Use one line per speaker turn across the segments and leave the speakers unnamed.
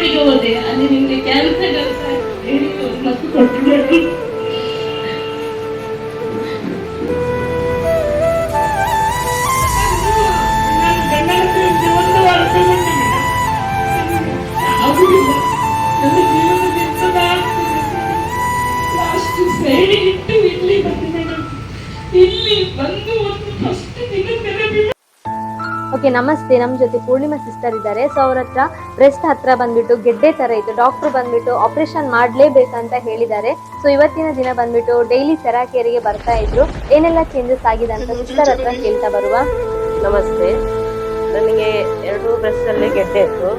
ಬೆಂಗಳೂರಿಗೆ ಹೋದೆ. ಅಲ್ಲಿ ನಿಮಗೆ ಕ್ಯಾನ್ಸರ್ ಅಂತ ಹೇಳಿ ಮತ್ತು ಕೊಟ್ಟಿದ್ದಾರೆ ಇಲ್ಲಿ ಬಂದು ಒಂದು ಫಸ್ಟ್
ಓಕೆ ನಮಸ್ತೆ. ನಮ್ಮ ಜೊತೆ ಪೂರ್ಣಿಮಾ ಸಿಸ್ಟರ್ ಇದ್ದಾರೆ. ಸೊ ಅವ್ರ ಹತ್ರ ಬ್ರೆಸ್ಟ್ ಹತ್ರ ಬಂದ್ಬಿಟ್ಟು ಗೆಡ್ಡೆ ತರ ಇತ್ತು. ಡಾಕ್ಟರ್ ಬಂದ್ಬಿಟ್ಟು ಆಪರೇಷನ್ ಮಾಡಲೇಬೇಕಂತ ಹೇಳಿದ್ದಾರೆ. ಸೊ ಇವತ್ತಿನ ದಿನ ಬಂದ್ಬಿಟ್ಟು ಡೈಲಿ ಸೆರಾಕೇರಿಗೆ ಬರ್ತಾ ಇದ್ರು. ಏನೆಲ್ಲ ಚೇಂಜಸ್ ಆಗಿದೆ ಅಂತ ಸಿಸ್ಟರ್ ಹತ್ರ ಕೇಳ್ತಾ ಬರುವ?
ನಮಸ್ತೆ. ನನಗೆ ಎರಡು ಬ್ರೆಸ್ಟಲ್ಲಿ ಗೆಡ್ಡೆ ಇತ್ತು.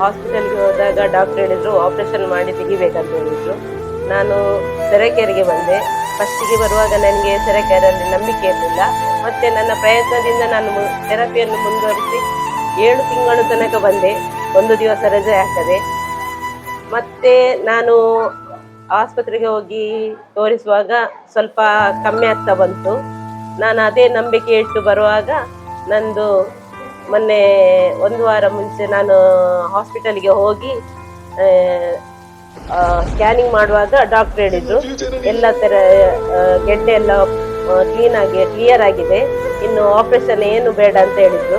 ಹಾಸ್ಪಿಟಲ್ಗೆ ಹೋದಾಗ ಡಾಕ್ಟರ್ ಹೇಳಿದ್ರು ಆಪರೇಷನ್ ಮಾಡಿ ತೆಗಿಬೇಕಂತ ಹೇಳಿದ್ರು. ನಾನು ಸೆರೆಕೇರಿಗೆ ಬಂದೆ. ಫಸ್ಟಿಗೆ ಬರುವಾಗ ನನಗೆ ಸೆರೆಕೆರಲ್ಲಿ ನಂಬಿಕೆ ಇರಲಿಲ್ಲ. ಮತ್ತೆ ನನ್ನ ಪ್ರಯತ್ನದಿಂದ ನಾನು ಥೆರಪಿಯನ್ನು ಮುಂದುವರಿಸಿ ಏಳು ತಿಂಗಳು ತನಕ ಬಂದೆ. ಒಂದು ದಿವಸ ರಜೆ ಆಗ್ತದೆ ಮತ್ತೆ ನಾನು ಆಸ್ಪತ್ರೆಗೆ ಹೋಗಿ ತೋರಿಸುವಾಗ ಸ್ವಲ್ಪ ಕಮ್ಮಿ ಆಗ್ತಾ ಬಂತು. ನಾನು ಅದೇ ನಂಬಿಕೆ ಇಟ್ಟು ಬರುವಾಗ ನಂದು ಮೊನ್ನೆ ಒಂದು ವಾರ ಮುಂಚೆ ನಾನು ಹಾಸ್ಪಿಟಲ್ಗೆ ಹೋಗಿ ಸ್ಕ್ಯಾನಿಂಗ್ ಮಾಡುವಾಗ ಡಾಕ್ಟರ್ ಹೇಳಿದ್ರು
ಎಲ್ಲ
ತರ ಗೆಡ್ಡೆ ಎಲ್ಲ ಕ್ಲೀನ್ ಆಗಿ ಕ್ಲಿಯರ್ ಆಗಿದೆ. ಇನ್ನು ಆಪರೇಷನ್ ಏನು ಬೇಡ ಅಂತ ಹೇಳಿದ್ರು.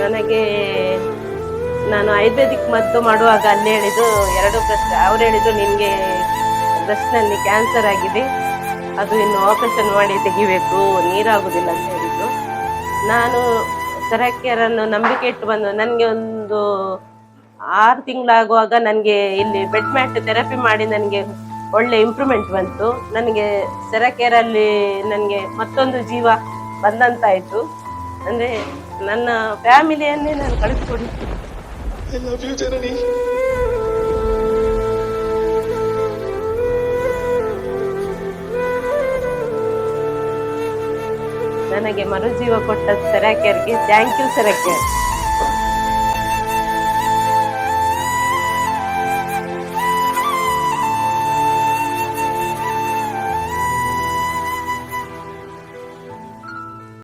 ನನಗೆ, ನಾನು ಆಯುರ್ವೇದಿಕ್ ಮದ್ದು ಮಾಡುವಾಗ ಅಲ್ಲಿ ಹೇಳಿದ್ದು, ಎರಡು ಬ್ರೆಸ್ಟ್ ಅವ್ರು ಹೇಳಿದ್ರು ನಿಮಗೆ ಬ್ರೆಸ್ಟ್ನಲ್ಲಿ ಕ್ಯಾನ್ಸರ್ ಆಗಿದೆ. ಅದು ಇನ್ನು ಆಪರೇಷನ್ ಮಾಡಿ ತೆಗಿಬೇಕು ನೀರಾಗುವುದಿಲ್ಲ ಅಂತ ಹೇಳಿದ್ರು. ನಾನು ಸರಕ್ಯರನ್ನು ನಂಬಿಕೆ ಇಟ್ಟು ಬಂದು, ನನಗೆ ಒಂದು ಆರು ತಿಂಗಳಾಗುವಾಗ ನನಗೆ ಇಲ್ಲಿ ಬೆಡ್ ಮ್ಯಾಟ್ ಥೆರಪಿ ಮಾಡಿ ನನಗೆ ಒಳ್ಳೆ ಇಂಪ್ರೂವ್ಮೆಂಟ್ ಬಂತು. ನನಗೆ ಸೆರಕೇರಲ್ಲಿ ನನಗೆ ಮತ್ತೊಂದು ಜೀವ ಬಂದಂತಾಯಿತು. ಅಂದರೆ ನನ್ನ ಫ್ಯಾಮಿಲಿಯನ್ನೇ ನಾನು ಕಳಿಸ್ಕೊಡಿ. ನನಗೆ ಮರುಜೀವ ಕೊಟ್ಟ ಸೆರಾಕೇರ್ಗೆ ಥ್ಯಾಂಕ್ ಯು ಸೆರಾಕೇರ್